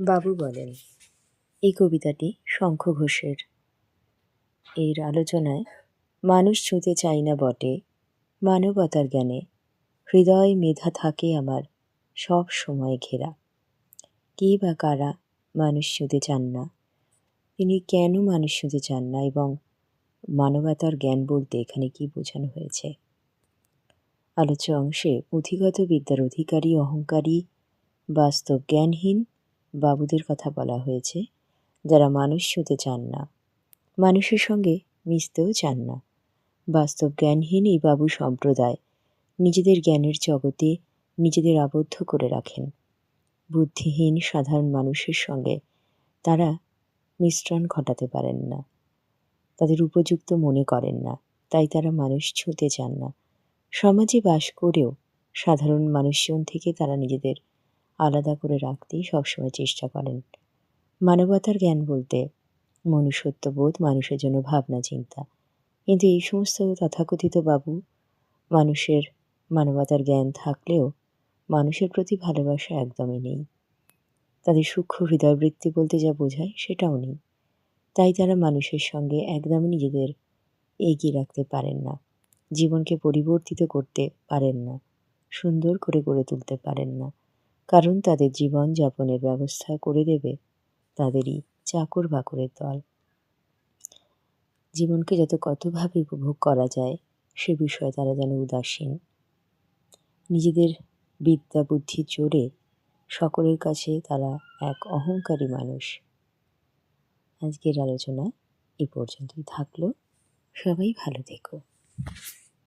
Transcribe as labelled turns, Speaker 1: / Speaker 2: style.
Speaker 1: বাবু বলেন, এই কবিতাটি শঙ্খ ঘোষের। এর আলোচনায় মানুষ ছুঁতে চাই না বটে। মানবতার জ্ঞানে হৃদয় মেধা থাকে আমার সব সময় ঘেরা। কে বা কারা মানুষ ছুঁতে চান না? তিনি কেন মানুষ ছুঁতে চান না এবং মানবতার জ্ঞান বলতে এখানে কি বোঝানো হয়েছে? আলোচ্য অংশে পুঁথিগত বিদ্যার অধিকারী, অহংকারী বাস্তব জ্ঞানহীন বাবুদের কথা বলা হয়েছে, যারা মানুষ ছুঁতে চান না। মানুষের সঙ্গে মিশতেও চান না। বাস্তব জ্ঞানহীন এই বাবু সম্প্রদায় নিজেদের জ্ঞানের জগতে নিজেদের আবদ্ধ করে রাখেন। বুদ্ধিহীন সাধারণ মানুষের সঙ্গে তারা মিশ্রণ ঘটাতে পারেন না। তাদের উপযুক্ত মনে করেন না, তাই তারা মানুষ ছুঁতে চান না। সমাজে বাস করেও সাধারণ মানুষজন থেকে তারা নিজেদের আলাদা করে রাখতেই সবসময় চেষ্টা করেন। মানবতার জ্ঞান বলতে মনুষ্যত্ববোধ মানুষের জন্য ভাবনা, চিন্তা। কিন্তু এই সমস্ত তথাকথিত বাবু মানুষের মানবতার জ্ঞান থাকলেও মানুষের প্রতি ভালোবাসা একদমই নেই। তাদের সূক্ষ্ম হৃদয়বৃত্তি বলতে যা বোঝায় সেটাও নেই। তাই তারা মানুষের সঙ্গে একদমই নিজেদের এগিয়ে রাখতে পারেন না। জীবনকে পরিবর্তিত করতে পারেন না। সুন্দর করে গড়ে তুলতে পারেন না। কারণ তাদের জীবন যাপনের ব্যবস্থা করে দেবে তাদেরই চাকর বাকরের দল। জীবনকে যত কতভাবে উপভোগ করা যায়, সে বিষয়ে তারা যেন উদাসীন। নিজেদের বিদ্যা, বুদ্ধি জোরে সকলের কাছে তারা এক অহংকারী মানুষ। আজকের আলোচনা এ পর্যন্তই থাকল। সবাই ভালো থেকো।